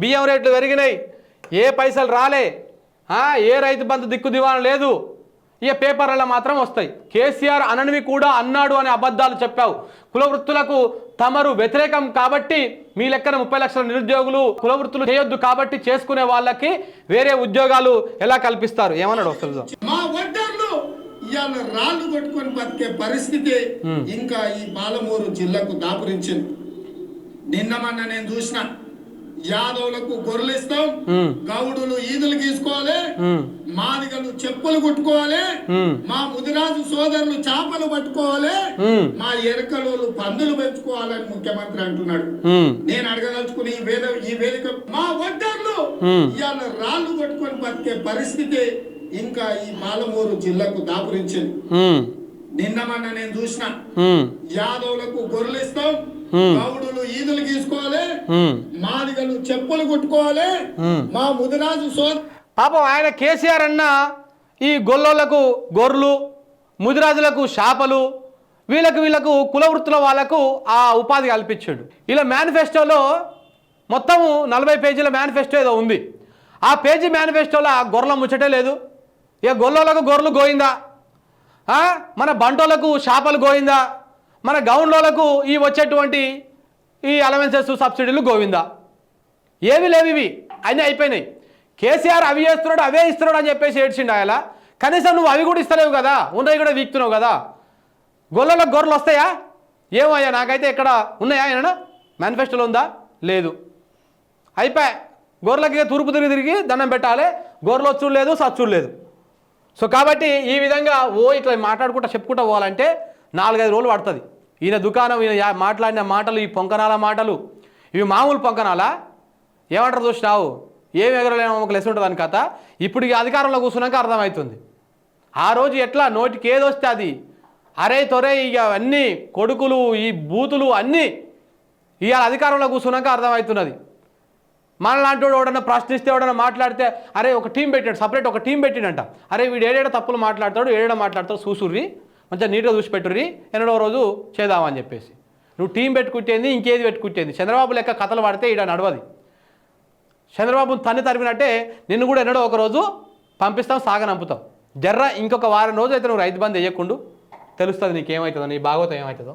బియ్యం రేట్లు పెరిగినాయి. ఏ పైసలు రాలే. ఏ రైతు బంధు దిక్కు దివాణం లేదు. ఇక పేపర్లలో మాత్రం వస్తాయి. కేసీఆర్ అననివి కూడా అన్నాడు అనే అబద్ధాలు చెప్పావు. కుల వృత్తులకు తమరు వ్యతిరేకం కాబట్టి మీ లెక్కన ముప్పై లక్షల నిరుద్యోగులు కుల వృత్తులు చేయొద్దు కాబట్టి చేసుకునే వాళ్ళకి వేరే ఉద్యోగాలు ఎలా కల్పిస్తారు? ఏమన్నాడు ఒకసారి మా ఒడ్డర్లు ఇవాళ రాళ్ళు కొట్టుకొని బతికే పరిస్థితి ఇంకా ఈ పాలమూరు జిల్లాకు దాపురించింది. నిన్న మొన్న నేను చూసిన యాదవులకు గొర్రెలు ఇస్తాం. గౌడులు ఈదులు గీసుకోవాలి మ్మ్. మాదిగలు చెప్పులు కుట్టుకోవాలి. మా ముదిరాజు సోదరులు చేపలు పట్టుకోవాలి. మా ఎరకలోలు పందులు పెంచుకోవాలని ముఖ్యమంత్రి అంటున్నాడు. నేను అడగదలుచుకుని ఈ వేద ఈ వేదిక మా ఒడ్డర్లు మ్మ్. ఇవాళ రాళ్ళు కొట్టుకొని బతికే పరిస్థితి ఇంకా ఈ పాలమూరు జిల్లాకు దాపురించింది. నిన్న మొన్న నేను చూసిన. యాదవులకు గొర్రెలు ఇస్తాం ఈదులు గీసుకోవాలి. మాదిగలు చెప్పులు కుట్టుకోవాలి. మా ముదిరాజు సోద పాపం ఆయన కేసీఆర్ అన్న ఈ గొల్లోళ్ళకు గొర్రెలు ముదిరాజులకు చేపలు వీళ్ళకు వీళ్ళకు కుల వృత్తుల వాళ్ళకు ఆ ఉపాధి కల్పించాడు ఇలా మేనిఫెస్టోలో మొత్తము నలభై పేజీల మేనిఫెస్టో ఏదో ఉంది ఆ పేజీ మేనిఫెస్టోలో ఆ గొర్రెల ముచ్చటే లేదు ఇక గొల్లోళ్ళకు గొర్రెలు గోయిందా? మన బంటోళ్ళకు చేపలు గోయిందా మన గౌండ్లోలకు ఈ వచ్చేటువంటి ఈ అలవెన్సెస్ సబ్సిడీలు గోవిందా? ఏవి లేవు ఇవి. అన్నీ అయిపోయినాయి. కేసీఆర్ అవి చేస్తున్నాడు అవే ఇస్తున్నాడు అని చెప్పేసి ఏడ్చిండు ఆయన. కనీసం నువ్వు అవి కూడా ఇస్తలేవు కదా. ఉన్నాయి కూడా వీక్తున్నావు కదా. గొర్రెలకు గొర్రెలు వస్తాయా? ఏమయ్యా నాకైతే ఇక్కడ ఉన్నాయా ఆయన మేనిఫెస్టోలో ఉందా? లేదు. అయిపోయా. గొర్రెలకి తూర్పు తిరిగి తిరిగి దండం పెట్టాలి. గొర్రెలు వచ్చుడు లేదు సచ్చుడు లేదు. సో కాబట్టి ఈ విధంగా ఓ ఇట్లా మాట్లాడుకుంటా చెప్పుకుంటా పోవాలంటే నాలుగైదు రోజులు పడుతుంది. ఈయన దుకాణం ఈయన మాట్లాడిన మాటలు ఈ పొంకనాల మాటలు ఇవి మామూలు పొంకనాలా? ఏమంటారు చూసినావు ఏం ఎగరలేమో ఒక లెస్ ఉంటుంది అని కథ? ఇప్పుడు ఈ అధికారంలో కూర్చున్నాక అర్థమవుతుంది. ఆ రోజు ఎట్లా నోటికి ఏది వస్తే అది? అరే తొరే ఇక అన్నీ కొడుకులు ఈ బూతులు అన్నీ ఇవాళ అధికారంలో కూర్చున్నాక అర్థమవుతున్నది. మనలాంటి వాడు ఎవడన్నా ప్రశ్నిస్తే ఎవడన్నా మాట్లాడితే అరే ఒక టీం పెట్టాడు సపరేట్ ఒక టీం పెట్టినంట అరే వీడు ఏడేడ తప్పులు మాట్లాడతాడు ఏడేడ మాట్లాడతాడు చూసుర్రి మంచిగా నీట్గా చూసి పెట్టుర్రి ఎన్నడో రోజు చేద్దామని చెప్పేసి. నువ్వు టీం పెట్టుకుంటేంది ఇంకేది పెట్టుకుంటేంది. చంద్రబాబు లెక్క కథలు పడితే ఈడ నడవది. చంద్రబాబు తన్ని తరిమినట్టే నిన్ను కూడా ఎన్నడో ఒక రోజు పంపిస్తాం సాగనంపుతాం జర్ర ఇంకొక వారం రోజు అయితే నువ్వు రైతు బంద్ వేయకుండా. తెలుస్తుంది నీకేమవుతుందో నీ భాగవతం ఏమవుతుందో